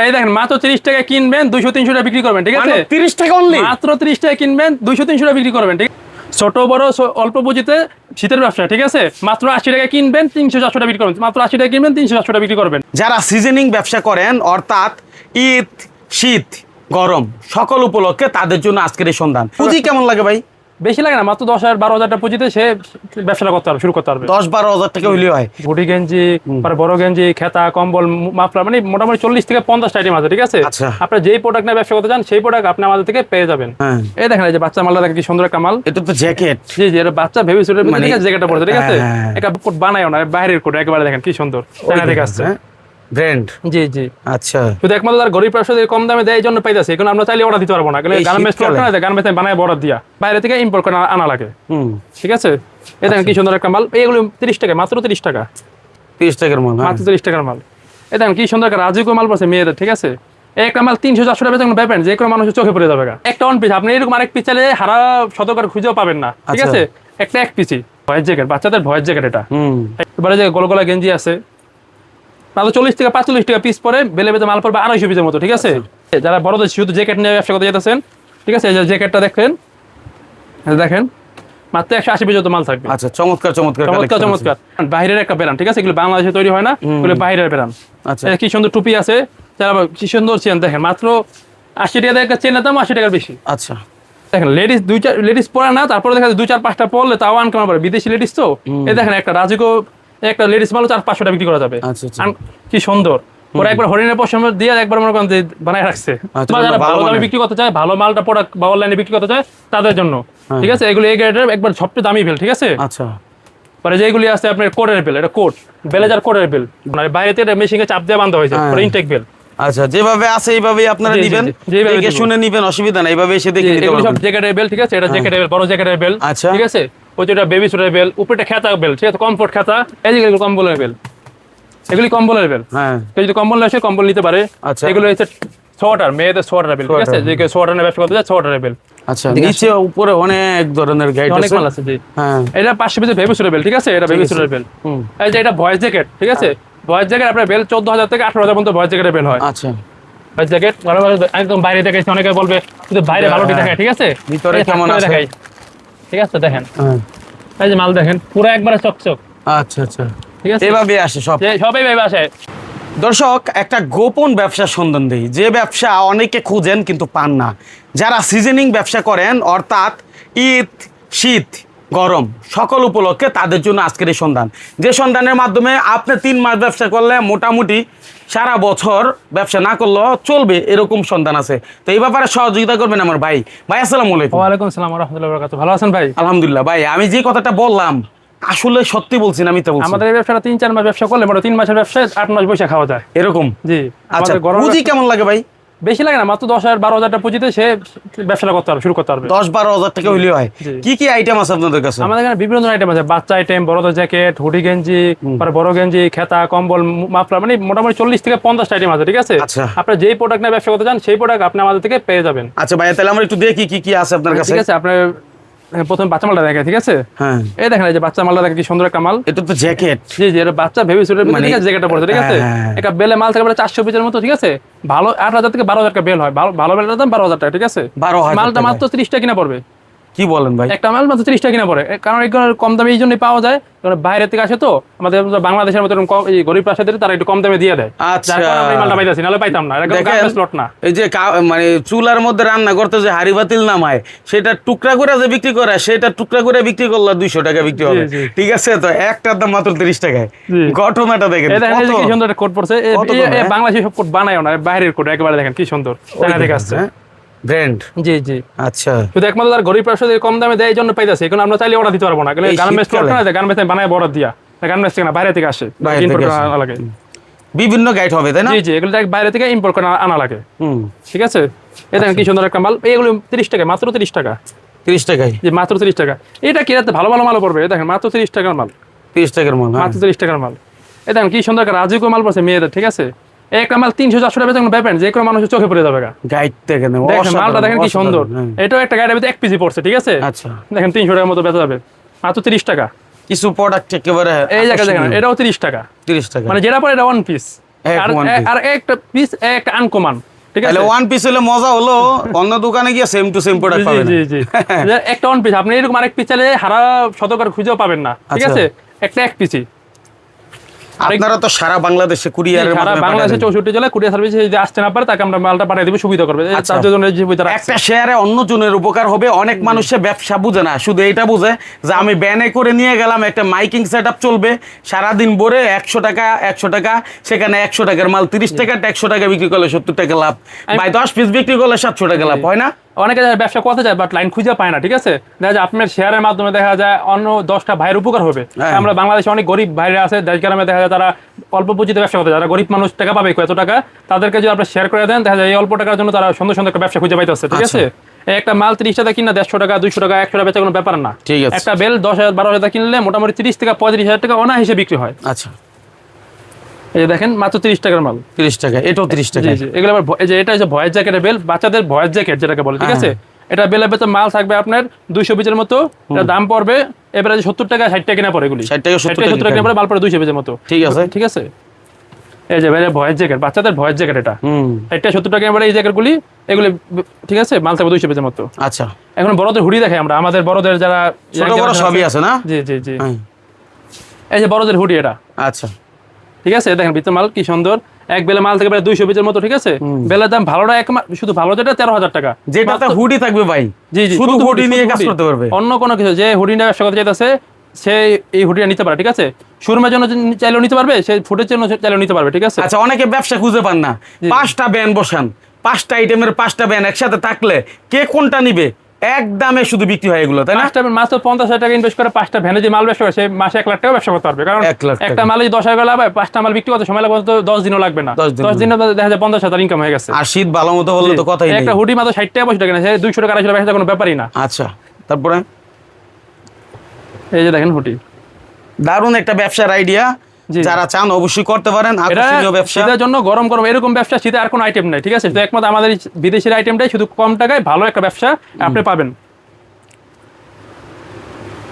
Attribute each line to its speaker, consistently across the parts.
Speaker 1: ভাই দেখেন মাত্র তিরিশ টাকা কিনবেন টাকা বিক্রি করবেন ঠিক আছে?
Speaker 2: মানে তিরিশ টাকা অনলি
Speaker 1: মাত্র তিরিশ টাকা কিনবেন টাকা বিক্রি করবেন ঠিক? ছোট বড় অল্প পুঁজিতে শীতের ব্যবসা ঠিক আছে? মাত্র আশি টাকা কিনবেন তিনশো চারশো টাকা বিক্রি করবেন। মাত্র আশি টাকা কিনবেন তিনশো চারশো টাকা বিক্রি করবেন।
Speaker 2: যারা সিজনিং ব্যবসা করেন অর্থাৎ ঈদ শীত গরম সকল উপলক্ষে তাদের জন্য আজকের এই সন্ধান। পুঁজি কেমন লাগে ভাই?
Speaker 1: বেশি লাগে না মাত্র দশ হাজার বারো হাজার পুঁজিতে সে ব্যবসাটা করতে পারবে শুরু করতে পারবে।
Speaker 2: দশ বারো হাজার টাকা হইলে হয়।
Speaker 1: ঘুটি গেঞ্জি পরে বড় গেঞ্জি খেতা কম্বল মু- মাফলার মানে মোটামুটি চল্লিশ থেকে পঞ্চাশ আইটেম আছে ঠিক আছে?
Speaker 2: আচ্ছা।
Speaker 1: আপনার যেই প্রোডাক্ট নিয়ে ব্যবসা করতে চান সেই প্রোডাক্ট আপনি আমাদের থেকে পেয়ে যাবেন।
Speaker 2: হ্যাঁ।
Speaker 1: এই দেখেন এই যে বাচ্চা মালটা দেখেন কি সুন্দর একটা মাল।
Speaker 2: এটা তো জ্যাকেট।
Speaker 1: জি জি এটা বাচ্চা ভেবে সুটের
Speaker 2: মানে-
Speaker 1: জ্যাকেটটা পড়ছে ঠিক আছে?
Speaker 2: হ্যাঁ।
Speaker 1: এটা কোট বানায়ও না বাইরের কোট একেবারে দেখেন কি সুন্দর। থেকে আসছে।
Speaker 2: ব্র্যান্ড
Speaker 1: জি জি।
Speaker 2: আচ্ছা।
Speaker 1: শুধু একমাত্র তার গরিব কম দামে দেয় এই জন্য পাইতেছে। এখন আমরা চাইলে অর্ডার দিতে পারব না। গার্মেন্টস। না গার্মেন্টস বানায় অর্ডার দিয়া। বাইরে থেকে ইম্পোর্ট করে আনা লাগে।
Speaker 2: হুম।
Speaker 1: ঠিক আছে? এই দেখেন কি সুন্দর একটা মাল। এইগুলো তিরিশ টাকা মাত্র তিরিশ টাকা।
Speaker 2: তিরিশ টাকার মাল হ্যাঁ।
Speaker 1: মাত্র তিরিশ টাকার মাল। এই দেখেন কি সুন্দর একটা রাজুকো মাল পড়ছে মেয়েদের ঠিক আছে? একটা মাল তিনশো চারশো টাকা পাবেন যে কোনো মানুষের চোখে পড়ে যাবে একটা অন পিস আপনি এরকম আরেক পিস চাইলে হারা শতকর খুঁজেও পাবেন না। ঠিক
Speaker 2: আচ্ছা।
Speaker 1: আছে? একটা এক পিসি ভয়ের জ্যাকেট বাচ্চাদের ভয়ের জ্যাকেট এটা।
Speaker 2: হুম।
Speaker 1: এবারে যে গোল গোলা গেঞ্জি আছে মাত্র চল্লিশ টাকা পাঁচচল্লিশ টাকা পিস পরে বেলে বেলে মাল পড়বে আড়াইশো পিসের মতো ঠিক আছে? যারা বড়দের শুধু জ্যাকেট নিয়ে ব্যবসা করতে যেতেছেন ঠিক আছে? জ্যাকেটটা দেখেন দেখেন মাত্র একশো আশি পিস মাল থাকবে।
Speaker 2: আচ্ছা চমৎকার চমৎকার
Speaker 1: চমৎকার চমৎকার। বাইরের একটা ব্র্যান্ড ঠিক আছে? এগুলো বাংলাদেশে তৈরি হয় না এগুলো বাইরের ব্র্যান্ড
Speaker 2: আচ্ছা।
Speaker 1: কি সুন্দর টুপি আছে? যারা কি সুন্দর চেন দেখেন মাত্র আশি টাকা একটা চেনের দাম আশি টাকার বেশি।
Speaker 2: আচ্ছা।
Speaker 1: দেখেন লেডিস দুই চার লেডিস পরে না তারপরে দেখা যায় দুই চার পাঁচটা পরলে তাও আনকাম পারে বিদেশি লেডিস তো? এই দেখেন একটা রাজিকো একটা লেডিস মালও চার পাঁচশো টাকা বিক্রি করা যাবে।
Speaker 2: আচ্ছা, আচ্ছা।
Speaker 1: কি সুন্দর। ওরা একবার হরিণের পশম দিয়ে একবার মনে করেন বানায় রাখছে।
Speaker 2: আচ্ছা,
Speaker 1: যারা
Speaker 2: ভালো
Speaker 1: দামে বিক্রি করতে চায় ভালো মালটা প্রোডাক্ট বা অনলাইনে বিক্রি করতে চায় তাদের জন্য।
Speaker 2: হ্যাঁ।
Speaker 1: ঠিক আছে? এগুলো এই গ্রেডের একবার সবচেয়ে দামি বেল ঠিক আছে?
Speaker 2: আচ্ছা।
Speaker 1: পরে যেগুলি আছে আপনার কোটের বেল এটা কোট বেলেজার কোটের বেল মানে বাইরে থেকে মেশিনে চাপ দিয়ে বান্ধা হয়েছে
Speaker 2: হ্যাঁ।
Speaker 1: ইনটেক বেল
Speaker 2: আচ্ছা যেভাবে আছে এইভাবেই আপনারা নিবেন।
Speaker 1: যেভাবে
Speaker 2: দেখে শুনে নিবেন অসুবিধা নাই এইভাবে এসে দেখে নিতে
Speaker 1: এগুলি সব জ্যাকেটের বেল ঠিক আছে? এটা জ্যাকেটের বেল বড় জ্যাকেটের বেল
Speaker 2: আচ্ছা।
Speaker 1: ঠিক আছে? বেবি সুটের বেল খেতা বেল ঠিক আছে? কমফোর্ট খেতা এই যেগুলো কম্বলের বেল। এগুলি কম্বলের বেল।
Speaker 2: হ্যাঁ।
Speaker 1: কেউ যদি কম্বল আসে কম্বল নিতে পারে।
Speaker 2: আচ্ছা।
Speaker 1: এগুলো হচ্ছে সোয়াটার মেয়েদের সোয়াটার বেল ঠিক আছে? যে কেউ সোয়াটার ব্যবসা করতে যায় সোয়াটারের বেল।
Speaker 2: আচ্ছা নিচে উপরে অনেক ধরনের গাইড
Speaker 1: অনেক মাল আছে জি।
Speaker 2: হ্যাঁ।
Speaker 1: এটা পাঁচশো পিসের বেবি সুটের বেল ঠিক আছে? এটা বেবি সুটের বেল। এই যে এটা ভয়েস জ্যাকেট ঠিক আছে? ভয়েস জ্যাকেট আপনার বেল চোদ্দ হাজার থেকে আঠারো হাজার পর্যন্ত ভয়েস জ্যাকেটের বেল হয়।
Speaker 2: আচ্ছা।
Speaker 1: ভয়েস জ্যাকেট ভালো ভালো একদম বাইরে এসে অনেকে বলবে কিন্তু বাইরে ভালোটি দেখায় ঠিক আছে?
Speaker 2: হ্যাঁ। ভিতরে কেমন?
Speaker 1: দেখাই। ঠিক আছে দেখেন।
Speaker 2: হ্যাঁ।
Speaker 1: এই যে মাল দেখেন পুরো একবারে চকচক।
Speaker 2: আচ্ছা আচ্ছা।
Speaker 1: ঠিক আছে?
Speaker 2: এভাবে আসে সব।
Speaker 1: সবাই ভাই আসে।
Speaker 2: দর্শক একটা গোপন ব্যবসা সন্ধান দিই। যে ব্যবসা অনেকে খুঁজেন কিন্তু পান না। যারা সিজনিং ব্যবসা করেন অর্থাৎ ঈদ শীত গরম। সকল উপলক্ষে তাদের জন্য আজকের এই সন্ধান। যে সন্ধানের মাধ্যমে আপনি তিন মাস ব্যবসা করলে মোটামুটি সারা বছর ব্যবসা না করলেও চলবে এরকম সন্ধান আছে। তো এই ব্যাপারে সহযোগিতা করবেন আমার ভাই। ভাই আসসালামু আলাইকুম।
Speaker 1: ওয়ালাইকুম আসসালাম রহমতুল্লাহ বরকাত ভালো আছেন ভাই?
Speaker 2: আলহামদুলিল্লাহ। ভাই আমি যে কথাটা বললাম আসলে সত্যি বলছি না আমি তো বলছি?
Speaker 1: আমাদের এই ব্যবসাটা তিন চার মাস ব্যবসা করলে মোটা তিন মাসের ব্যবসায় আট মাস বসে খাওয়া যায়।
Speaker 2: এরকম?
Speaker 1: জি।
Speaker 2: আচ্ছা পুঁজি কেমন লাগে ভাই?
Speaker 1: বেশি লাগে না মাত্র দশ হাজার বারো হাজার পুঁজিতে সে ব্যবসাটা করতে পারবে শুরু করতে পারবে।
Speaker 2: দশ বারো হাজার টাকা হইলে হয়। কি কি আইটেম আছে আপনাদের কাছে?
Speaker 1: আমাদের এখানে বিভিন্ন ধরনের আইটেম আছে। বাচ্চা আইটেম বড়দের জ্যাকেট হুডি গেঞ্জি পরে বড় গেঞ্জি খেতা কম্বল মাফলার মানে মোটামুটি চল্লিশ থেকে পঞ্চাশটা আইটেম আছে ঠিক আছে?
Speaker 2: আপনি
Speaker 1: আপনার যেই প্রোডাক্ট নিয়ে ব্যবসা করতে চান সেই প্রোডাক্ট আপনি আমাদের থেকে পেয়ে যাবেন।
Speaker 2: আচ্ছা ভাইয়া তাহলে আমরা একটু দেখি কি কি আছে আপনার কাছে।
Speaker 1: ঠিক আছে আপনার প্রথমে বাচ্চা মালটা দেখে ঠিক আছে?
Speaker 2: হ্যাঁ।
Speaker 1: এই দেখেন এই যে বাচ্চা মালটা দেখে কি সুন্দর একটা মাল।
Speaker 2: এটা তো জ্যাকেট।
Speaker 1: জি জি এটা বাচ্চা ভেবি সুটের
Speaker 2: মানে-
Speaker 1: ঠিক আছে জ্যাকেটটা পড়ছে ঠিক আছে?
Speaker 2: হ্যাঁ।
Speaker 1: একটা বেলে মাল থাকে চারশো পিসের মতো ঠিক আছে? ভালো আট হাজার থেকে বারো হাজার টাকা বেল হয়। ভালো ভালো বেলের দাম বারো হাজার টাকা ঠিক আছে?
Speaker 2: 12,000
Speaker 1: মালটা। মাত্র ত্রিশ টাকা কিনা পড়বে।
Speaker 2: কি বলেন ভাই?
Speaker 1: একটা মাল মাত্র ত্রিশ টাকা কিনা পড়ে। এ- কারণ এগুলো কম দামে এই জন্যই পাওয়া যায়। কারণ বাইরে থেকে আসে তো আমাদের বাংলাদেশের মতো গরিব প্রাসাদের তারা একটু কম দামে দিয়ে দেয়।
Speaker 2: আচ্ছা।
Speaker 1: মালটা পাইতাছি নাহলে পাইতাম না। স্লট না।
Speaker 2: এই যে মানে চুলার মধ্যে রান্না করতে যে হাড়ি বাতিল নামায় সেটা টুকরা করে যে বিক্রি করে সেটা টুকরা করে বিক্রি করলে দুইশো টাকা বিক্রি হবে। ঠিক আছে? তো একটার দাম মাত্র তিরিশ টাকায়। ঘটনাটা দেখেন
Speaker 1: কি সুন্দর একটা কোট পড়ছে।
Speaker 2: হ্যাঁ?
Speaker 1: বাংলাদেশি সব কোট বানায় না বাইরের কোট একেবারে দেখেন কি সুন্দর। থেকে আসছে।
Speaker 2: ব্র্যান্ড
Speaker 1: জি জি।
Speaker 2: আচ্ছা।
Speaker 1: শুধু একমাত্র তার গরিব কম দামে দেয় এই জন্য পাইতেছে। এখন আমরা চাইলে অর্ডার দিতে পারব না। গার্মেন্টস? না গার্মেন্টস বানায় অর্ডার দিয়া। গার্মেন্টস থেকে না বাইরে থেকে আসে। ইম্পোর্ট করে লাগে।
Speaker 2: বিভিন্ন গাইড হবে তাই না?
Speaker 1: জি জি এগুলো বাইরে থেকে ইম্পোর্ট করে আনা লাগে।
Speaker 2: হুম।
Speaker 1: ঠিক আছে? দেখেন কি সুন্দর একটা মাল। এইগুলো তিরিশ টাকা মাত্র তিরিশ টাকা।
Speaker 2: তিরিশ টাকায়?
Speaker 1: জি মাত্র তিরিশ টাকা। এটা কি রাতে ভালো ভালো মাল পড়বে? দেখেন মাত্র তিরিশ টাকার মাল।
Speaker 2: তিরিশ টাকার মাল হ্যাঁ।
Speaker 1: মাত্র তিরিশ টাকার মাল। দেখেন কি সুন্দর একটা মাল পড়ছে মেয়েদের ঠিক আছে? একটা মাল তিনশো চারশো টাকা যখন পাবেন যে কোনো মানুষের চোখে পড়ে যাবে
Speaker 2: গাইড
Speaker 1: দেখেন মালটা দেখেন কি সুন্দর। এটাও একটা গাড়ির ভিতরে এক পিজি পড়ছে ঠিক আছে?
Speaker 2: আচ্ছা।
Speaker 1: দেখেন তিনশো টাকার মতো বেচা যাবে। মাত্র তিরিশ টাকা।
Speaker 2: কিছু প্রোডাক্ট একেবারে
Speaker 1: এই জায়গা দেখেন এটাও তিরিশ টাকা।
Speaker 2: তিরিশ টাকা।
Speaker 1: মানে যেটা পরে এটা ওয়ান পিস আর একটা পিস একটা আনকমান ঠিক আছে?
Speaker 2: ওয়ান পিস হলে মজা হলো অন্য দোকানে গিয়ে সেম টু সেম প্রোডাক্ট পাবেন।
Speaker 1: জি জি। একটা ওয়ান পিস আপনি এরকম আরেক পিস চাইলে হারা শতকর খুঁজেও পাবেন না ঠিক
Speaker 2: আচ্ছা।
Speaker 1: আছে? একটা এক পিসই
Speaker 2: আপনারা তো সারা বাংলাদেশে কুরিয়ারের
Speaker 1: সারা বাংলাদেশে চৌষট্টি জেলা কুরিয়ার সার্ভিস যদি আসতে না পারে তাকে আমরা মালটা পাঠিয়ে দিব সুবিধা করবে।
Speaker 2: আচ্ছা। একটা শেয়ারে অন্য জনের উপকার হবে অনেক মানুষের ব্যবসা বুঝে না। শুধু এটা বুঝে যে আমি ব্যানে করে নিয়ে গেলাম একটা মাইকিং সেট চলবে। সারাদিন ভরে একশো টাকা একশো টাকা সেখানে একশো টাকার মাল তিরিশ টাকা একশো টাকা বিক্রি করলে সত্তর টাকা লাভ। ভাই দশ পিস বিক্রি করলে সাতশো টাকা লাভ হয় না?
Speaker 1: অনেকে যায় ব্যবসা করতে যায় বাট লাইন খুঁজে পায় না ঠিক আছে? দেখা যায় আপনার শেয়ারের মাধ্যমে দেখা যায় অন্য দশটা ভাইয়ের উপকার হবে।
Speaker 2: হ্যাঁ।
Speaker 1: আমরা বাংলাদেশে অনেক গরিব ভাইরা আছে দেশ গ্রামে দেখা যায় তারা অল্প পুঁজিতে ব্যবসা করতে যারা গরিব মানুষ টাকা পাবে কত টাকা? তাদেরকে যদি আপনি শেয়ার করে দেন দেখা যায় এই অল্প টাকার জন্য তারা সুন্দর সুন্দর একটা ব্যবসা খুঁজে পাইতেছে ঠিক
Speaker 2: আচ্ছা।
Speaker 1: আছে? একটা মাল তিরিশ টাকা কিনা দেড়শো টাকা দুইশো টাকা একশো টাকা বেচা কোনো ব্যাপার না।
Speaker 2: ঠিক আছে।
Speaker 1: একটা বেল দশ হাজার বারো হাজার কিনলে মোটামুটি তিরিশ থেকে পঁয়ত্রিশ হাজার টাকা অনা হিসেবে বিক্রি হয়।
Speaker 2: আচ্ছা।
Speaker 1: এই দেখেন মাত্র তিরিশ টাকার মাল।
Speaker 2: তিরিশ টাকা এটাও তিরিশ টাকা।
Speaker 1: জি এগুলো আবার এই যে এটা হচ্ছে ভয়েস জ্যাকেটের বেল বাচ্চাদের ভয়েস জ্যাকেট যেটাকে বলে ঠিক
Speaker 2: হ্যাঁ,
Speaker 1: আছে? এটা বেলের ভেতর মাল থাকবে আপনার দুইশো পিসের মতো এটা দাম পড়বে এবারে সত্তর টাকা ষাট টাকা কিনা পড়ে এগুলি।
Speaker 2: 60 টাকা, 70
Speaker 1: টাকা কিনা পড়ে মাল পড়ে দুইশো পিসের মতো।
Speaker 2: ঠিক আছে।
Speaker 1: ঠিক আছে? এই যে ভয়েস জ্যাকেট বাচ্চাদের ভয়েস জ্যাকেট এটা। টাকা সত্তর টাকা পড়ে এই জ্যাকেটগুলি এগুলি ঠিক আছে? মাল থাকবে দুইশো পিসের মতো।
Speaker 2: আচ্ছা।
Speaker 1: এখন বড়দের হুডি দেখাই আমরা আমাদের বড়দের যারা
Speaker 2: ছোট বড় সবই আছে না?
Speaker 1: জি জি জি।
Speaker 2: হ্যাঁ।
Speaker 1: এই যে বড়দের হুডি এটা।
Speaker 2: আচ্ছা।
Speaker 1: ঠিক আছে? দেখেন ভিতর মাল কি সুন্দর। এক বেলে মাল থেকে দুইশো পিসের মতো ঠিক আছে? বেলের দাম ভালোটা এক শুধু ভালো যেটা তেরো হাজার টাকা।
Speaker 2: যেটাতে হুডি থাকবে ভাই।
Speaker 1: জি জি
Speaker 2: শুধু হুডি
Speaker 1: হুডি,
Speaker 2: নিয়ে কাজ করতে পারবে।
Speaker 1: অন্য কোনো কিছু যে হুডি নিয়ে ব্যবসা করতে চাইতেছে সে এই হুডিটা নিতে পারে ঠিক আছে? শোরুমের জন্য চাইলেও নিতে পারবে সে ফুটের জন্য চাইলেও নিতে পারবে ঠিক আছে?
Speaker 2: আচ্ছা অনেকে ব্যবসা খুঁজে পান না। পাঁচটা ব্যান বসান। পাঁচটা আইটেমের পাঁচটা ব্যান একসাথে থাকলে কে কোনটা নিবে? এক দামে শুধু বিক্রি হয় এগুলো তাই না?
Speaker 1: মাত্র পঞ্চাশ হাজার টাকা ইনভেস্ট করে পাঁচটা ভ্যানে যে মাল ব্যবসা করে সে মাসে এক লাখ টাকা ব্যবসা করতে পারবে। কারণ। একটা মালে যদি দশ হাজার লাভ হয় পাঁচটা মাল বিক্রি করতে সময় লাগবে তো দশ দিনও লাগবে না।
Speaker 2: দশ দিন
Speaker 1: দেখা যায় পঞ্চাশ হাজার ইনকাম হয়ে গেছে।
Speaker 2: আর শীত ভালো মতো হলে তো কথাই নেই।
Speaker 1: একটা হুডি মাত্র ষাট টাকা পয়সা টাকা না দুইশো টাকা আড়াইশো টাকা কোনো ব্যাপারই না।
Speaker 2: আচ্ছা তারপরে?
Speaker 1: এই যে দেখেন হুডি।
Speaker 2: দারুণ একটা ব্যবসার আইডিয়া। যারা চান অবশ্যই করতে পারেন আকর্ষণীয় ব্যবসা।
Speaker 1: শীতের জন্য গরম গরম এরকম ব্যবসা শীতে আর কোনো আইটেম নাই ঠিক আছে? তো একমাত্র আমাদের বিদেশের আইটেমটাই শুধু কম টাকায় ভালো একটা ব্যবসা আপনি পাবেন।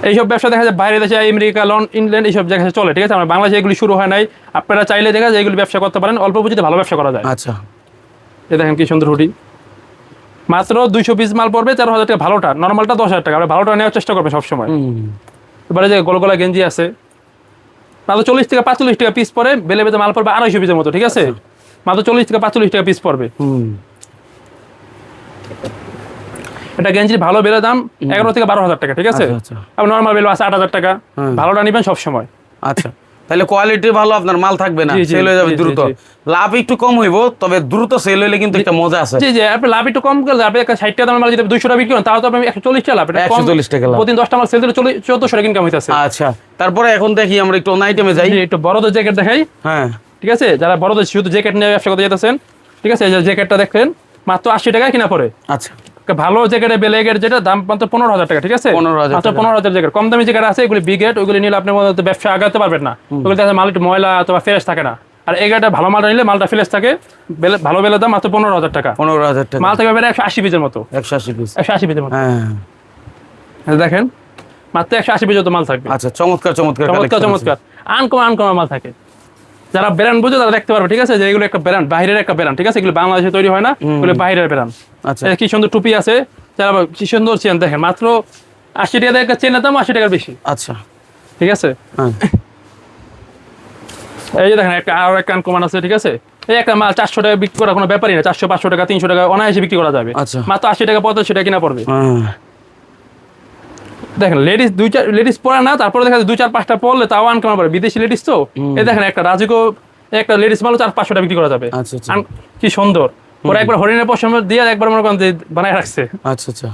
Speaker 1: এইসব ব্যবসা দেখা যায় বাইরে দেশে আমেরিকা লন্ডন ইংল্যান্ড এইসব জায়গায় চলে ঠিক আছে? আমার বাংলাদেশে এগুলি শুরু হয় নাই। আপনারা চাইলে দেখা যায় এগুলি ব্যবসা করতে পারেন অল্প পুঁজিতে ভালো ব্যবসা করা যায়।
Speaker 2: আচ্ছা।
Speaker 1: এ দেখেন কি সুন্দর হুডি। মাত্র দুইশো পিস মাল পড়বে তেরো হাজার টাকা ভালোটা নর্মালটা দশ হাজার টাকা। আমরা ভালোটা নেওয়ার চেষ্টা করবেন সবসময়। এবারে যে গোলগোলা গেঞ্জি আছে মাত্র চল্লিশ থেকে পাঁচচল্লিশ টাকা পিস পরে বেলে বেলে মাল পড়বে আড়াইশো পিসের মতো ঠিক আছে? মাত্র চল্লিশ থেকে পাঁচচল্লিশ টাকা পিস পড়বে। এটা গেঞ্জির ভালো বেলে দাম এগারো থেকে বারো হাজার টাকা ঠিক আছে?
Speaker 2: আচ্ছা, আচ্ছা।
Speaker 1: নর্মাল বেলে আছে আট হাজার টাকা। ভালোটা নিবেন সব সময়
Speaker 2: আচ্ছা। তাহলে কোয়ালিটি ভালো আপনার মাল থাকবে না। সেল হয়ে যাবে দ্রুত। লাভ একটু কম হইব তবে দ্রুত সেল হইলে কিন্তু একটা মজা আছে।
Speaker 1: জি জি আপনি লাভ একটু কম করলে আপনি একটা ষাট টাকা দামের মাল যদি দুইশো টাকা বিক্রি করেন তাহলে তো আপনি একশো চল্লিশ টাকা লাভ। এটা কম
Speaker 2: 140 টাকা লাভ।
Speaker 1: প্রতিদিন দশটা মাল সেল দিলে চল্লিশ চোদ্দশো টাকা ইনকাম হইতেছে।
Speaker 2: আচ্ছা। তারপরে এখন দেখি আমরা একটু অন্য আইটেমে যাই।
Speaker 1: একটু বড়দের জ্যাকেট দেখাই।
Speaker 2: হ্যাঁ।
Speaker 1: ঠিক আছে? যারা বড়দের শুধু জ্যাকেট নিয়ে ব্যবসা করতে যেতেছেন ঠিক আছে? জ্যাকেটটা দেখেন মাত্র আশি টাকায় কিনা পড়ে।
Speaker 2: আচ্ছা।
Speaker 1: ভালো জ্যাকেটের বেলেগের যেটা দাম মাত্র পনেরো হাজার টাকা ঠিক আছে?
Speaker 2: 15,000
Speaker 1: মাত্র পনেরো হাজার জ্যাকেট কম দামি জ্যাকেট আছে এগুলি বিগেট ওইগুলি নিলে আপনি ব্যবসা আগাতে পারবেন না। ওগুলি দেখা মাল একটু ময়লা অথবা ফ্রেশ থাকে না। আর এই গাড়িটা ভালো মালটা নিলে মালটা ফ্রেশ থাকে। বেলে ভালো বেলের দাম মাত্র পনেরো হাজার টাকা।
Speaker 2: পনেরো হাজার টাকা।
Speaker 1: মাল থাকবে একশো আশি পিসের মতো।
Speaker 2: একশো আশি পিস
Speaker 1: একশো আশি পিসের মতো।
Speaker 2: হ্যাঁ।
Speaker 1: দেখেন মাত্র একশো আশি মতো মাল থাকবে।
Speaker 2: আচ্ছা চমৎকার চমৎকার
Speaker 1: চমৎকার চমৎকার। আনকম আনকম মাল থাকে। যারা ব্র্যান্ড বুঝে তারা দেখতে পারবে ঠিক আছে? যে এগুলো একটা ব্র্যান্ড বাইরের একটা ব্র্যান্ড ঠিক আছে? এগুলো বাংলাদেশে তৈরি হয় না এগুলো বাইরের ব্র্যান্ড
Speaker 2: আচ্ছা।
Speaker 1: কি সুন্দর টুপি আছে? যারা কি সুন্দর চেন দেখেন মাত্র আশি টাকা দিয়ে একটা চেনের দাম আশি টাকার বেশি।
Speaker 2: আচ্ছা।
Speaker 1: ঠিক আছে?
Speaker 2: হ্যাঁ।
Speaker 1: এই যে দেখেন একটা আরও একটা আনকমান আছে ঠিক আছে? এই একটা মাল চারশো টাকা বিক্রি করা কোনো ব্যাপারই না চারশো পাঁচশো টাকা তিনশো টাকা অনায়াসে বিক্রি করা যাবে।
Speaker 2: আচ্ছা।
Speaker 1: মাত্র আশি টাকা পঁচাশি টাকা কিনা পড়বে।
Speaker 2: হ্যাঁ।
Speaker 1: দেখেন লেডিস দুই চার লেডিস পরে না তারপরে দেখা যায় দুই চার পাঁচটা পড়লে তাও আনকাম পড়ে। বিদেশি লেডিস তো? এই দেখেন একটা রাজিকো একটা লেডিস মালও চার পাঁচশো টাকা বিক্রি করা যাবে।
Speaker 2: আচ্ছা, আচ্ছা।
Speaker 1: কি সুন্দর। ওরা একবার হরিণের পশম দিয়ে একবার মনে করেন যে বানায় রাখছে।
Speaker 2: আচ্ছা আচ্ছা।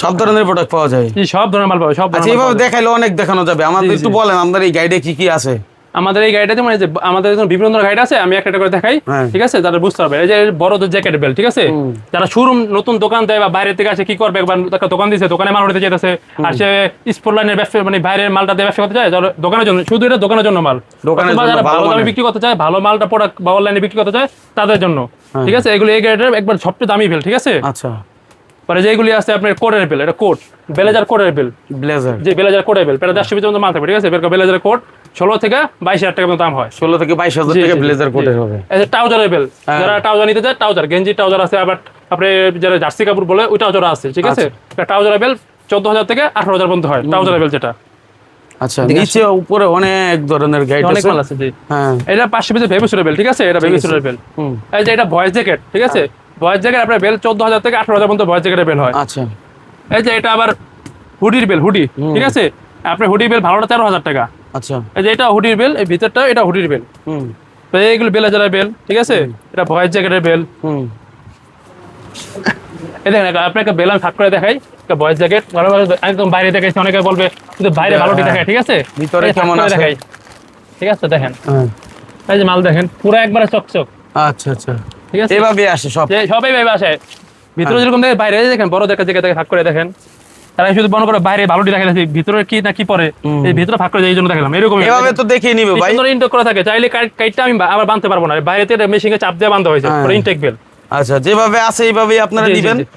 Speaker 2: সব ধরনের প্রোডাক্ট পাওয়া যায়।
Speaker 1: সব ধরনের মাল পাবে সব
Speaker 2: আচ্ছা এইভাবে দেখাইলে অনেক দেখানো যাবে। আমাদের একটু বলেন আমাদের এই গাইডে কি কি আছে?
Speaker 1: আমাদের এই গাড়িটাতে মানে যে আমাদের বিভিন্ন ধরনের গাড়ি আছে আমি একটা করে দেখাই
Speaker 2: হ্যাঁ।
Speaker 1: ঠিক আছে? তাদের বুঝতে পারবে। এই যে বড় বড়দের জ্যাকেট বেল ঠিক আছে? যারা শোরুম নতুন দোকান দেয় বা বাইরে থেকে আসে কি করবে? একবার একটা দোকান দিয়েছে দোকানে মাল উঠতে চাইতেছে আর সে স্পোর্ট লাইনের ব্যবসা মানে বাইরের মালটা দিয়ে ব্যবসা করতে চায় যারা দোকানের জন্য শুধু এটা দোকানের জন্য মাল।
Speaker 2: দোকানের
Speaker 1: যারা
Speaker 2: ভালো
Speaker 1: দামে বিক্রি করতে চায় ভালো মালটা প্রোডাক্ট বা অনলাইনে বিক্রি করতে চায় তাদের জন্য
Speaker 2: হ্যাঁ।
Speaker 1: ঠিক আছে? এগুলো এই গাড়িটার একবার সবচেয়ে দামি বেল ঠিক আছে?
Speaker 2: আচ্ছা।
Speaker 1: পরে যেগুলি আছে আপনার কোটের বেল এটা কোট বেলেজার কোটের বেল
Speaker 2: ব্লেজার।
Speaker 1: যে বেলেজার কোটের বেল এটা দেড়শো মতো মাল থাকবে ঠিক আছে? বেলেজার কোট ষোলো থেকে বাইশ হাজার টাকা দাম হয়।
Speaker 2: ষোলো থেকে বাইশ হাজার টাকা ব্লেজার কোটের হবে।
Speaker 1: ট্রাউজারের বেল
Speaker 2: হ্যাঁ।
Speaker 1: যারা ট্রাউজার নিতে চায় ট্রাউজার গেঞ্জি ট্রাউজার আছে আবার আপনি যারা জার্সি কাপড় বলে ওই ট্রাউজার আছে ঠিক আছে? ট্রাউজারের বেল চোদ্দ হাজার থেকে আঠারো হাজার পর্যন্ত হয় ট্রাউজারের বেল যেটা।
Speaker 2: আচ্ছা নিচে উপরে অনেক ধরনের গাইড
Speaker 1: অনেক মাল আছে জি।
Speaker 2: হ্যাঁ।
Speaker 1: এটা পাঁচশো পিসের ভেবি বেল ঠিক আছে? এটা ভেবি বেল এই যে এটা ভয়েস জ্যাকেট ঠিক আছে? ভয়েস জ্যাকেট আপনার বেল চোদ্দ হাজার থেকে আঠারো হাজার পর্যন্ত ভয়েস জ্যাকেটের বেল হয়।
Speaker 2: আচ্ছা।
Speaker 1: এই যে এটা আবার হুডির বেল হুডি ঠিক আছে? আপনার হুডি বেল ভালোটা তেরো হাজার টাকা।
Speaker 2: আচ্ছা।
Speaker 1: এই যে এটা হুডির বেল এই ভিতরটা এটা হুডির বেল।
Speaker 2: হুম।
Speaker 1: বেল ঠিক আছে? এটা ভয়েস জ্যাকেটের বেল।
Speaker 2: হুম।
Speaker 1: এই দেখেন আপনাকে বেল আমি ফাট করে দেখাই। একটা ভয়েস জ্যাকেট একদম বাইরে দেখাইছি অনেকে বলবে কিন্তু বাইরে ভালোটি
Speaker 2: হ্যাঁ।
Speaker 1: দেখায় ঠিক আছে?
Speaker 2: ভিতরে কেমন আছে?
Speaker 1: দেখাই। ঠিক আছে দেখেন।
Speaker 2: হ্যাঁ।
Speaker 1: এই যে মাল দেখেন পুরো একবারে চকচক।
Speaker 2: আচ্ছা আচ্ছা।
Speaker 1: ঠিক আছে?
Speaker 2: এভাবে আসে সব।
Speaker 1: সবাই ভাই বাসায় ভিতরে যেরকম দেখে বাইরে দেখেন বড় দেখা জায়গা থেকে ভাগ করে দেখেন। তারা শুধু মনে করে বাইরে ভালোটি দেখা যাচ্ছে ভিতরে কি না কি পরে এই ভিতরে ভাগ করে যায় এই জন্য দেখালাম। এরকম
Speaker 2: এভাবে তো দেখিয়ে নিবে ভাই।
Speaker 1: সুন্দর ইনটেক করা থাকে চাইলে কাইটটা আমি আবার বানতে পারব না। বাইরে থেকে মেশিনে চাপ দিয়ে বান্ধা হয়েছে
Speaker 2: হ্যাঁ।
Speaker 1: পুরো ইনটেক বেল
Speaker 2: আচ্ছা যেভাবে আছে এইভাবে আপনারা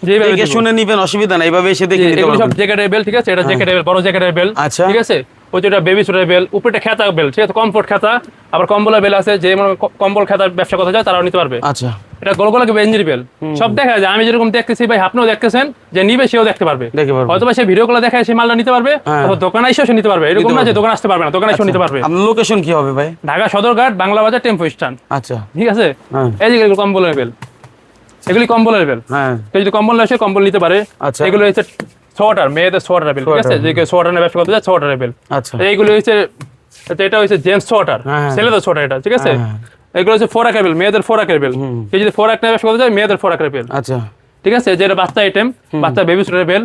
Speaker 1: যেভাবে
Speaker 2: দেখে শুনে নিবেন অসুবিধা নাই এইভাবে এসে দেখে নিতে
Speaker 1: এগুলো সব
Speaker 2: পারবেন।
Speaker 1: জ্যাকেটের বেল ঠিক আছে? এটা জ্যাকেটের বেল বড় জ্যাকেটের বেল
Speaker 2: আচ্ছা।
Speaker 1: ঠিক আছে? ওই যেটা বেবি সুটের বেল উপরেটা খেতা বেল ঠিক আছে? কমফোর্ট খেতা আবার কম্বলের বেল আছে যে কম্বল খেতার ব্যবসা করতে যায় তারাও নিতে পারবে।
Speaker 2: আচ্ছা।
Speaker 1: এটা গোল বেঞ্জির বেল সব দেখা যায়। আমি যেরকম দেখতেছি ভাই আপনিও দেখতেছেন যে নিবে সেও দেখতে পারবে। হয়তো সে ভিডিও গুলো দেখায় সে মালটা নিতে পারবে
Speaker 2: হ্যাঁ।
Speaker 1: দোকানে এসেও সে নিতে পারবে। এরকম না যে দোকানে আসতে পারবে না দোকানে এসেও নিতে পারবে।
Speaker 2: লোকেশন কি হবে ভাই?
Speaker 1: ঢাকা সদরঘাট বাংলা বাজার টেম্পো স্ট্যান্ড।
Speaker 2: আচ্ছা।
Speaker 1: ঠিক আছে?
Speaker 2: হ্যাঁ।
Speaker 1: এই যে কম্বলের বেল। এগুলি কম্বলের বেল।
Speaker 2: হ্যাঁ।
Speaker 1: কেউ যদি কম্বল আসে কম্বল নিতে পারে।
Speaker 2: আচ্ছা।
Speaker 1: এগুলো হচ্ছে সোয়াটার মেয়েদের সোয়াটার বেল ঠিক আছে? যে সোয়াটার ব্যবসা করতে যায় সোয়াটার বেল।
Speaker 2: আচ্ছা।
Speaker 1: এইগুলো হচ্ছে তো এটা হচ্ছে জেন্টস সোয়াটার। ছেলেদের সোয়াটার এটা ঠিক আছে। এগুলো হচ্ছে ফোরাকের বেল মেয়েদের ফোরাকের বেল কেউ যদি ফোরাক নিয়ে ব্যবসা করতে যায় মেয়েদের ফোরাকের বেল
Speaker 2: আচ্ছা।
Speaker 1: ঠিক আছে? যেটা বাচ্চা আইটেম বাচ্চা বেবি সুটের বেল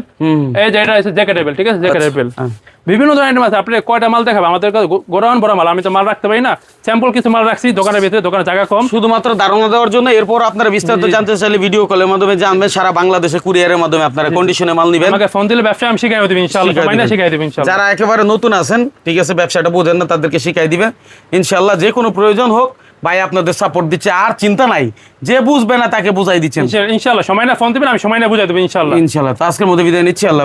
Speaker 1: এই যে এটা হচ্ছে জ্যাকেটের বেল ঠিক আছে? জ্যাকেটের বেল
Speaker 2: হ্যাঁ।
Speaker 1: বিভিন্ন ধরনের আইটেম আছে। আপনি কয়টা মাল দেখাবো আমাদের কাছে গোডাউন বড় মাল আমি তো মাল রাখতে পারি না। স্যাম্পল কিছু মাল রাখছি দোকানের ভিতরে দোকানে জায়গা কম।
Speaker 2: শুধুমাত্র ধারণা দেওয়ার জন্য এরপর আপনারা বিস্তারিত জানতে চাইলে ভিডিও কলের মাধ্যমে জানবেন সারা বাংলাদেশে কুরিয়ারের মাধ্যমে আপনারা কন্ডিশনে মাল নিবেন।
Speaker 1: আমাকে ফোন দিলে ব্যবসা আমি শিখাই দেবো ইনশাআল্লাহ।
Speaker 2: শিখাই
Speaker 1: সবাই না শিখাই দেবো ইনশাআল্লাহ।
Speaker 2: যারা একেবারে নতুন আছেন ঠিক আছে ব্যবসাটা বোঝেন না তাদেরকে শিখাই দিবে। ইনশাল্লাহ যে কোনো প্রয়োজন হোক ভাই আপনাদের সাপোর্ট দিচ্ছে আর চিন্তা নাই। যে বুঝবে না তাকে বুঝাই দিচ্ছেন।
Speaker 1: ইনশাল্লাহ সময় না ফোন দিবেন আমি সময় না বুঝাই দেবো ইনশাআল্লাহ।
Speaker 2: ইনশাল্লাহ তো আজকের মধ্যে বিদায় নিচ্ছি আল্লাহ